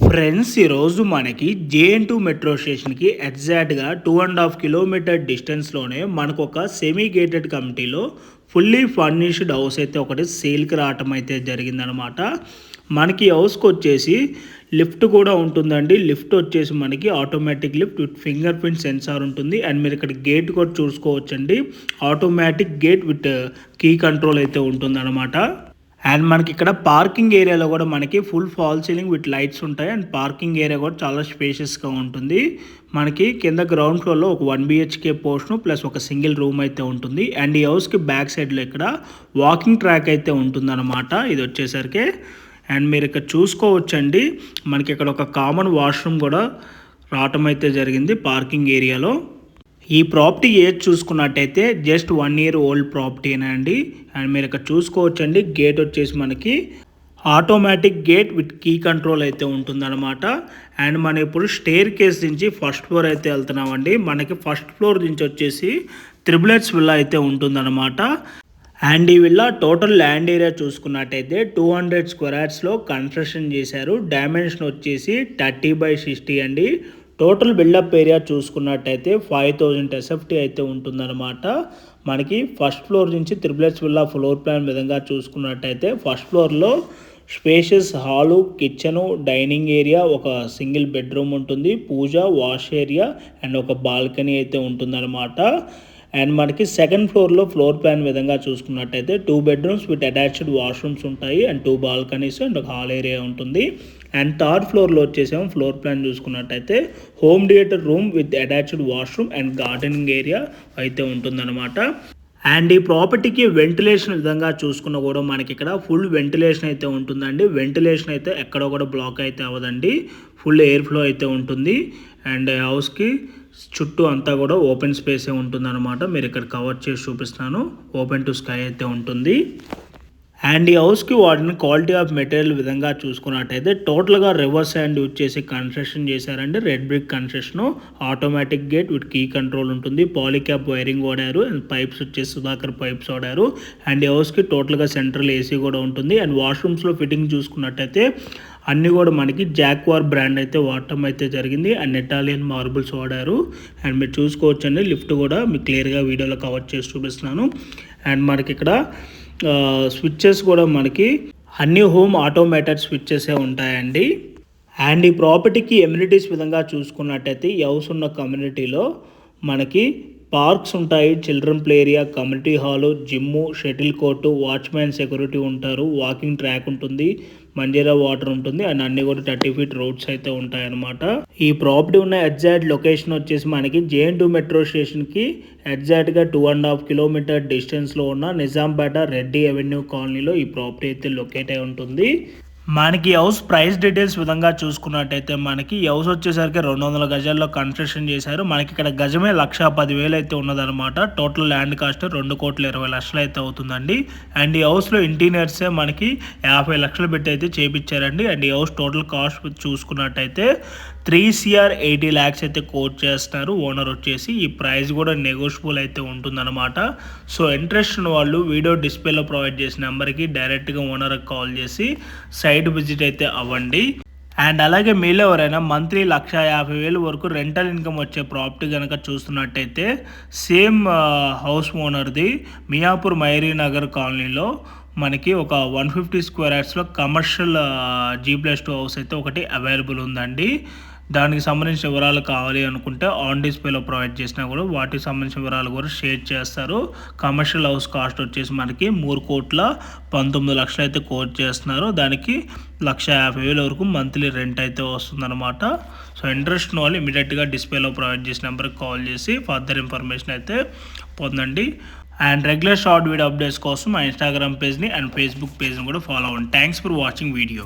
Friends ఈరోజు మనకి JN two metro స్టేషన్కి ఎగ్జాక్ట్గా టూ అండ్ హాఫ్ కిలోమీటర్ డిస్టెన్స్లోనే మనకు ఒక సెమీ గేటెడ్ కమిటీలో ఫుల్లీ ఫర్నిష్డ్ హౌస్ అయితే ఒకటి సేల్కి రావటం అయితే జరిగిందనమాట. మనకి ఈ హౌస్కి వచ్చేసి లిఫ్ట్ కూడా ఉంటుందండి. లిఫ్ట్ వచ్చేసి మనకి automatic lift with fingerprint sensor ఉంటుంది. అండ్ మీరు ఇక్కడ గేట్ కూడా చూసుకోవచ్చండి. Automatic gate with key control అయితే ఉంటుందన్నమాట అండ్ మనకి ఇక్కడ పార్కింగ్ ఏరియాలో కూడా మనకి full fall ceiling with lights ఉంటాయి. అండ్ పార్కింగ్ ఏరియా కూడా చాలా స్పేషియస్గా ఉంటుంది. మనకి కింద గ్రౌండ్ ఫ్లోర్లో ఒక వన్ బిహెచ్కే పోర్షన్ ప్లస్ ఒక సింగిల్ రూమ్ అయితే ఉంటుంది. అండ్ ఈ హౌస్కి బ్యాక్ సైడ్లో ఇక్కడ వాకింగ్ ట్రాక్ అయితే ఉంటుందన్నమాట. ఇది వచ్చేసరికి. అండ్ మీరు ఇక్కడ చూసుకోవచ్చండి. మనకి ఇక్కడ ఒక కామన్ వాష్రూమ్ కూడా రావటం అయితే జరిగింది పార్కింగ్ ఏరియాలో ఈ ప్రాపర్టీ ఏజ్ చూసుకున్నట్టయితే just one year old property అండి. అండ్ మీరు ఇక్కడ చూసుకోవచ్చండి. గేట్ వచ్చేసి మనకి automatic gate with key control అయితే ఉంటుందన్నమాట. అండ్ మనం ఇప్పుడు స్టేర్ కేస్ నుంచి ఫస్ట్ ఫ్లోర్ అయితే వెళ్తున్నామండి. మనకి ఫస్ట్ ఫ్లోర్ నుంచి వచ్చేసి త్రిబులెట్స్ విల్లా అయితే ఉంటుందన్నమాట. అండ్ ఈ విల్లా టోటల్ ల్యాండ్ ఏరియా చూసుకున్నట్టయితే టూ హండ్రెడ్ స్క్వేర్ యార్డ్స్లో కన్స్ట్రక్షన్ చేశారు. డైమెన్షన్ వచ్చేసి థర్టీ బై సిక్స్టీ అండి. టోటల్ బిల్డప్ ఏరియా చూసుకున్నట్టయితే ఫైవ్ థౌజండ్ ఎస్ఎఫ్టీ అయితే ఉంటుందన్నమాట. మనకి ఫస్ట్ ఫ్లోర్ నుంచి త్రిబులెట్స్ విల్లా ఫ్లోర్ ప్లాన్ విధంగా చూసుకున్నట్టయితే ఫస్ట్ ఫ్లోర్లో spacious hall kitchen dining area ఒక సింగిల్ బెడ్రూమ్ ఉంటుంది పూజ వాష్ ఏరియా అండ్ ఒక బాల్కనీ అయితే ఉంటుందన్నమాట. అండ్ మనకి సెకండ్ ఫ్లోర్లో ఫ్లోర్ ప్లాన్ విధంగా చూసుకున్నట్టయితే two bedrooms with attached washrooms ఉంటాయి అండ్ టూ బాల్కనీస్ అండ్ ఒక హాల్ ఏరియా ఉంటుంది. అండ్ థర్డ్ ఫ్లోర్లో వచ్చేసేమో ఫ్లోర్ ప్లాన్ చూసుకున్నట్టయితే home theatre room with attached washroom and gardening area అయితే ఉంటుందన్నమాట. అండ్ ఈ ప్రాపర్టీకి వెంటిలేషన్ విధంగా చూసుకున్న కూడా మనకి ఇక్కడ ఫుల్ వెంటిలేషన్ అయితే ఉంటుందండి. వెంటిలేషన్ అయితే ఎక్కడ కూడా బ్లాక్ అయితే అవ్వదండి. ఫుల్ ఎయిర్ ఫ్లో అయితే ఉంటుంది. అండ్ హౌస్కి చుట్టూ అంతా కూడా ఓపెన్ స్పేసే ఉంటుందన్నమాట. మీరు ఇక్కడ కవర్ చేసి చూపిస్తాను. ఓపెన్ టు స్కై అయితే ఉంటుంది. అండ్ ఈ హౌస్కి వాడిన క్వాలిటీ ఆఫ్ మెటీరియల్ విధంగా చూసుకున్నట్టయితే టోటల్గా రివర్స్ హ్యాండ్ యూజ్ చేసి కన్స్ట్రక్షన్ చేశారంటే red brick construction automatic gate with key control ఉంటుంది. పాలిక్యాప్ వైరింగ్ వాడారు అండ్ పైప్స్ వచ్చేసి సుధాకర్ పైప్స్ వాడారు. అండ్ ఈ హౌస్కి టోటల్గా సెంట్రల్ ఏసీ కూడా ఉంటుంది. అండ్ వాష్రూమ్స్లో ఫిట్టింగ్ చూసుకున్నట్టయితే అన్నీ కూడా మనకి జాక్వార్ బ్రాండ్ అయితే వాడటం అయితే జరిగింది. అండ్ ఇటాలియన్ మార్బుల్స్ వాడారు. అండ్ మీరు చూసుకోవచ్చండి. లిఫ్ట్ కూడా మీకు క్లియర్గా వీడియోలో కవర్ చేసి చూపిస్తున్నాను. అండ్ మనకి ఇక్కడ స్విచ్చెస్ కూడా మనకి అన్ని హోమ్ ఆటోమేటెడ్ స్విచ్చెసే ఉంటాయండి. అండ్ ఈ ప్రాపర్టీకి ఎమ్యూనిటీస్ విధంగా చూసుకున్నట్టయితే ఈ హౌస్ ఉన్న కమ్యూనిటీలో మనకి పార్క్స్ ఉంటాయి children play area community hall gym shuttle court watchman security ఉంటారు వాకింగ్ ట్రాక్ ఉంటుంది మంజీరా వాటర్ ఉంటుంది అండ్ అన్ని కూడా థర్టీ ఫీట్ రోడ్స్ అయితే ఉంటాయన్నమాట. ఈ ప్రాపర్టీ ఉన్న ఎగ్జాక్ట్ లొకేషన్ వచ్చేసి మనకి జేఎన్ టూ మెట్రో స్టేషన్కి ఎగ్జాక్ట్గా టూ అండ్ హాఫ్ కిలోమీటర్ డిస్టెన్స్లో ఉన్న నిజాంపేట రెడ్డి అవెన్యూ కాలనీలో ఈ ప్రాపర్టీ అయితే లొకేట్ అయి ఉంటుంది. మనకి హౌస్ ప్రైస్ డీటెయిల్స్ విధంగా చూసుకున్నట్టయితే మనకి హౌస్ వచ్చేసరికి రెండు వందల గజాల్లో కన్స్ట్రక్షన్ చేశారు. మనకి ఇక్కడ గజమే లక్ష పదివేలు అయితే ఉన్నదనమాట టోటల్ ల్యాండ్ కాస్ట్ రెండు కోట్ల ఇరవై లక్షలు అయితే అవుతుందండి. అండ్ ఈ హౌస్లో ఇంటీరియర్సే మనకి యాభై లక్షలు పెట్టి అయితే చేపించారండి అండ్ ఈ హౌస్ టోటల్ కాస్ట్ చూసుకున్నట్టయితే త్రీ సిఆర్ ఎయిటీ ల్యాక్స్ అయితే కోట్ చేస్తున్నారు ఓనర్ వచ్చేసి ఈ ప్రైస్ కూడా నెగోషియబుల్ అయితే ఉంటుందన్నమాట. సో ఇంట్రెస్ట్ ఉన్న వాళ్ళు వీడియో డిస్ప్లేలో ప్రొవైడ్ చేసిన నెంబర్కి డైరెక్ట్గా ఓనర్కి కాల్ చేసి సైట్ విజిట్ అయితే అవ్వండి. అండ్ అలాగే మీలో ఎవరైనా మంత్లీ లక్ష యాభై వేలు వరకు రెంటల్ ఇన్కమ్ వచ్చే ప్రాపర్టీ కనుక చూస్తున్నట్టయితే సేమ్ హౌస్ ఓనర్ది మియాపూర్ మైరీ నగర్ కాలనీలో మనకి ఒక one fifty square యార్డ్స్లో commercial G plus two house అయితే ఒకటి అవైలబుల్ ఉందండి. దానికి సంబంధించిన వివరాలు కావాలి అనుకుంటే ఆన్ డిస్ప్లేలో ప్రొవైడ్ చేసినా కూడా వాటికి సంబంధించిన వివరాలు కూడా షేర్ చేస్తారు. కమర్షియల్ హౌస్ కాస్ట్ వచ్చేసి మనకి మూడు కోట్ల పంతొమ్మిది లక్షలు అయితే కోట్ చేస్తున్నారు. దానికి లక్ష యాభై వేల వరకు మంత్లీ రెంట్ అయితే వస్తుందన్నమాట. సో ఇంట్రెస్ట్ వాళ్ళు ఇమీడియట్గా డిస్ప్లేలో ప్రొవైడ్ చేసిన నెంబర్కి కాల్ చేసి ఫర్దర్ ఇన్ఫర్మేషన్ అయితే పొందండి. And regular short video updates కోసం మా ఇన్స్టాగ్రామ్ పేజ్ని అండ్ ఫేస్బుక్ పేజ్ని కూడా ఫాలో అవ్వండి. Thanks for watching video